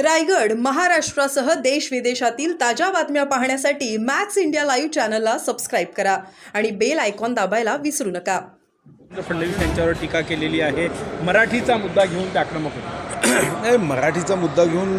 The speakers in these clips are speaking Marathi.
रायगड महाराष्ट्रासह देश विदेशातील ताज्या बातम्या पाहण्यासाठी मॅक्स इंडिया लाईव्ह चॅनलला सबस्क्राईब करा आणि बेल आयकॉन दाबायला विसरू नका. देवेंद्र फडणवीस यांच्यावर टीका केलेली आहे. मराठीचा मुद्दा घेऊन ते आक्रमक होते. नाही मराठीचा मुद्दा घेऊन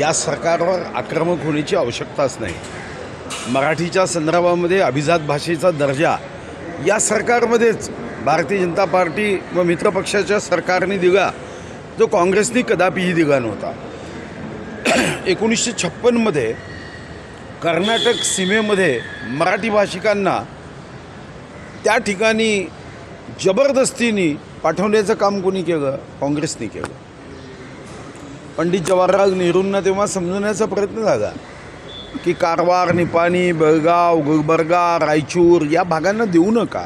या सरकारवर आक्रमक होण्याची आवश्यकताच नाही. मराठीच्या संदर्भामध्ये अभिजात भाषेचा दर्जा या सरकारमध्येच भारतीय जनता पार्टी व मित्रपक्षाच्या सरकारने दिला. जो काँग्रेसने कदापिही दिला नव्हता. एकोणीसशे छप्पनमध्ये कर्नाटक सीमेमध्ये मराठी भाषिकांना त्या ठिकाणी जबरदस्तीने पाठवण्याचं काम कोणी केलं? काँग्रेसने केलं. पंडित जवाहरलाल नेहरूंना तेव्हा समजवण्याचा प्रयत्न झाला की कारवार निपाणी बेळगाव गुलबर्गा रायचूर या भागांना देऊ नका.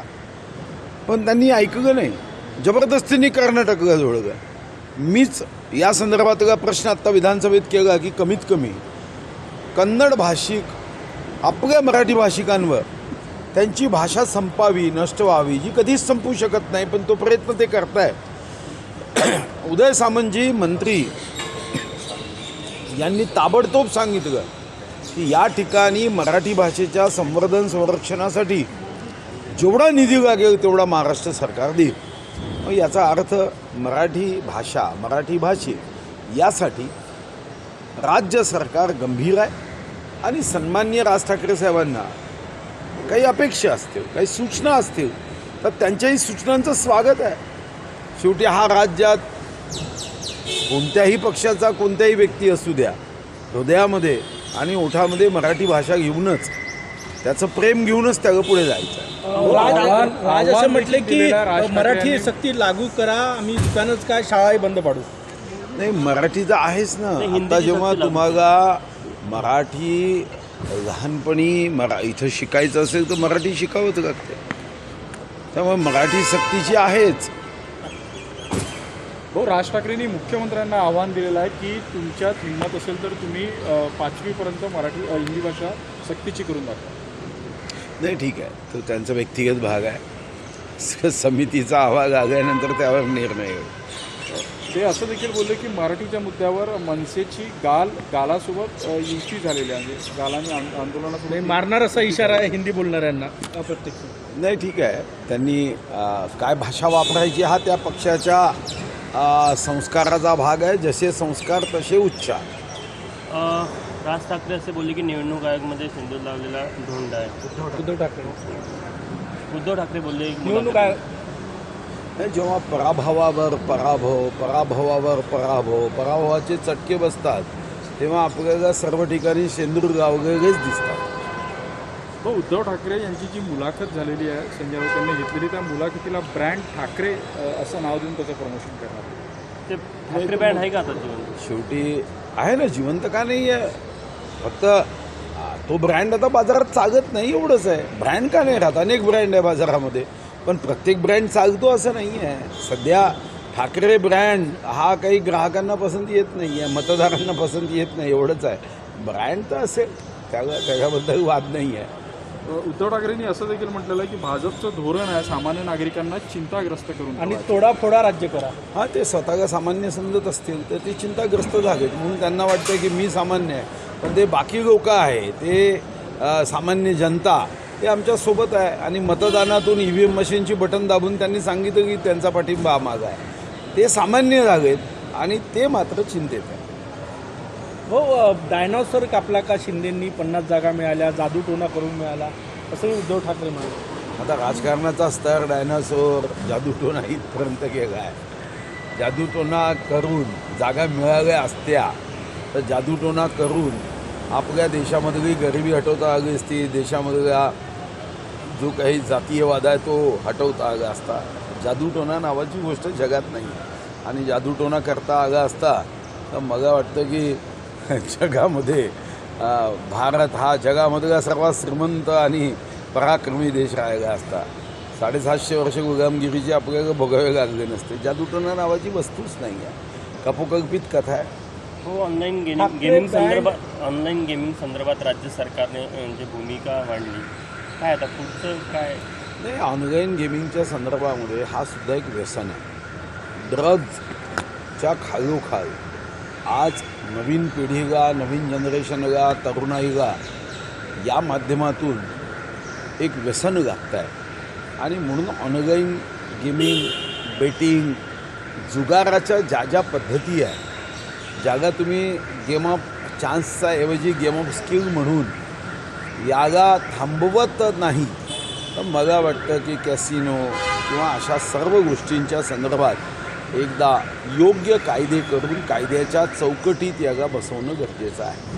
पण त्यांनी ऐकलं नाही. जबरदस्तीने कर्नाटकला जोडलं मीच या संदर्भातला प्रश्न आत्ता विधानसभेत केला की कमीत कमी कन्नड भाषिक आपल्या मराठी भाषिकांवर त्यांची भाषा संपावी नष्ट व्हावी जी कधीच संपू शकत नाही पण तो प्रयत्न ते करताय. उदय सामंतजी मंत्री यांनी ताबडतोब सांगितलं की या ठिकाणी मराठी भाषेच्या संवर्धन संरक्षणासाठी जेवढा निधी लागेल तेवढा महाराष्ट्र सरकार देईल. मग याचा अर्थ मराठी भाषा मराठी भाषिक यासाठी राज्य सरकार गंभीर आहे आणि सन्मान्य राज ठाकरे साहेबांना काही अपेक्षा असतील काही सूचना असतील तर त्यांच्याही सूचनांचं स्वागत आहे. शेवटी हा राज्यात कोणत्याही पक्षाचा कोणत्याही व्यक्ती असू द्या हृदयामध्ये आणि ओठामध्ये मराठी भाषा घेऊनच त्याचं प्रेम घेऊनच त्यागं पुढे जायचं आहे. राज राज असं म्हटले की मराठी सक्ती लागू करा आम्ही दुकानच काय शाळाही बंद पाडू. नाही मराठी तर आहेच ना. आता जेव्हा तुम्हाला मराठी लहानपणी मरा इथं शिकायचं असेल तर मराठी शिकावंच लागते. त्यामुळे मराठी सक्तीची आहेच. हो राज ठाकरेंनी मुख्यमंत्र्यांना आव्हान दिलेलं आहे की तुमच्यात हिंमत असेल तर तुम्ही पाचवीपर्यंत मराठी हिंदी भाषा सक्तीची करून दाखवा. नाही ठीक आहे. तो त्यांचा व्यक्तिगत भाग आहे. स- समितीचा अहवाल आल्यानंतर त्यावर निर्णय होईल. ते असं देखील बोलले की मराठीच्या मुद्द्यावर मनसेची गाल गालासोबत युती झालेली आहे. गालाने आंदोलनासोबत मारणार असा इशारा आहे हिंदी बोलणाऱ्यांना. अप्रत्यक्ष. नाही ठीक आहे. त्यांनी काय भाषा वापरायची हा त्या पक्षाच्या संस्काराचा भाग आहे. जसे संस्कार तसे उच्चार. राज ठाकरे असे बोलले की निवडणूक आयोगमध्ये सिंधू लावलेला धोंड आहे. उद्धव ठाकरे. उद्धव ठाकरे बोलले एक निवडणूक आहे नाही, जेव्हा पराभवावर पराभव पराभवावर पराभव पराभवाचे चटके बसतात तेव्हा आपल्याला सर्व ठिकाणी शेंदूर गावगेच दिसतात. हो उद्धव ठाकरे यांची जी मुलाखत झालेली आहे संजय राऊत यांनी घेतलेली त्या मुलाखतीला ब्रँड ठाकरे अ, असं नाव देऊन त्याचं प्रमोशन करणार. ते ठाकरे बँड आहे का आता जीवन शेवटी आहे ना जिवंत का नाही आहे फक्त तो ब्रँड आता बाजारात चालत नाही एवढंच आहे. ब्रँड का नाही राहत? अनेक ब्रँड आहे बाजारामध्ये. पण प्रत्येक ब्रँड चालतो असं नाही आहे सध्या ठाकरे ब्रँड हा काही ग्राहकांना पसंती येत नाही आहे मतदारांना पसंती येत नाही एवढंच आहे. ब्रँड तर असेल. त्याला त्याच्याबद्दल वाद नाही आहे उद्धव ठाकरेंनी असं देखील म्हटलेलं आहे की भाजपचं धोरण आहे सामान्य नागरिकांना चिंताग्रस्त करून आणि. तोडाफोडा राज्य करा. हां ते स्वतःला सामान्य समजत असतील तर ते चिंताग्रस्त झालेत. म्हणून त्यांना वाटतं की मी सामान्य आहे. पण ते बाकी लोक आहे ते सामान्य जनता ते आमच्यासोबत आहे आणि मतदानातून ई व्ही एम मशीनची बटन दाबून त्यांनी सांगितलं की त्यांचा पाठिंबा माग आहे. ते सामान्य झालेत आणि ते मात्र चिंतेत आहे हो डायनॉसॉर कापला का शिंदेंनी? पन्नास जागा मिळाल्या जादू टोना करून मिळाला. असंही उद्धव ठाकरे म्हणाले आता राजकारणाचा स्तर डायनासोर जादूटोना इथपर्यंत गेला आहे. जादूटोना करून जागा मिळाल्या असत्या तर जादूटोना करून आपल्या देशामध्ये काही गरिबी हटवता आली असती. देशामधला जो काही जातीयवाद आहे तो हटवता आला असता. जादूटोना नावाची गोष्ट जगात नाही. आहे आणि जादूटोना करता आला असता तर मला वाटतं की जगामध्ये भारत हा जगामधला सर्वात श्रीमंत आणि पराक्रमी देश राहिला असता. साडेसातशे वर्ष गुलामगिरीची आपल्याला भोगावे लागले नसते. जादूटोना नावाची वस्तूच नाही आहे. कपोकल्पित कथा आहे. हो online gaming Thackeray gaming band- संदर्भात ऑनलाईन गेमिंग संदर्भात राज्य सरकारने अ, जे भूमिका मांडली काय आता पुढचं काय? नाही ऑनलाईन गेमिंगच्या संदर्भामध्ये हा सुद्धा एक व्यसन आहे. ड्रग्जच्या खालोखाल आज नवीन पिढीगा नवीन जनरेशनगा तरुणाईगा या माध्यमातून एक व्यसन गागत आहे आणि म्हणून ऑनलाईन गेमिंग बेटिंग जुगाराच्या ज्या ज्या पद्धती आहे ज्यागा तुम्ही गेम ऑफ चान्सचा ऐवजी गेम ऑफ स्किल म्हणून यागा थांबवत नाही तर मला वाटतं की कॅसिनो किंवा अशा सर्व गोष्टींच्या संदर्भात एकदा योग्य कायदे करून कायद्याच्या चौकटीत यागा बसवणं गरजेचं आहे.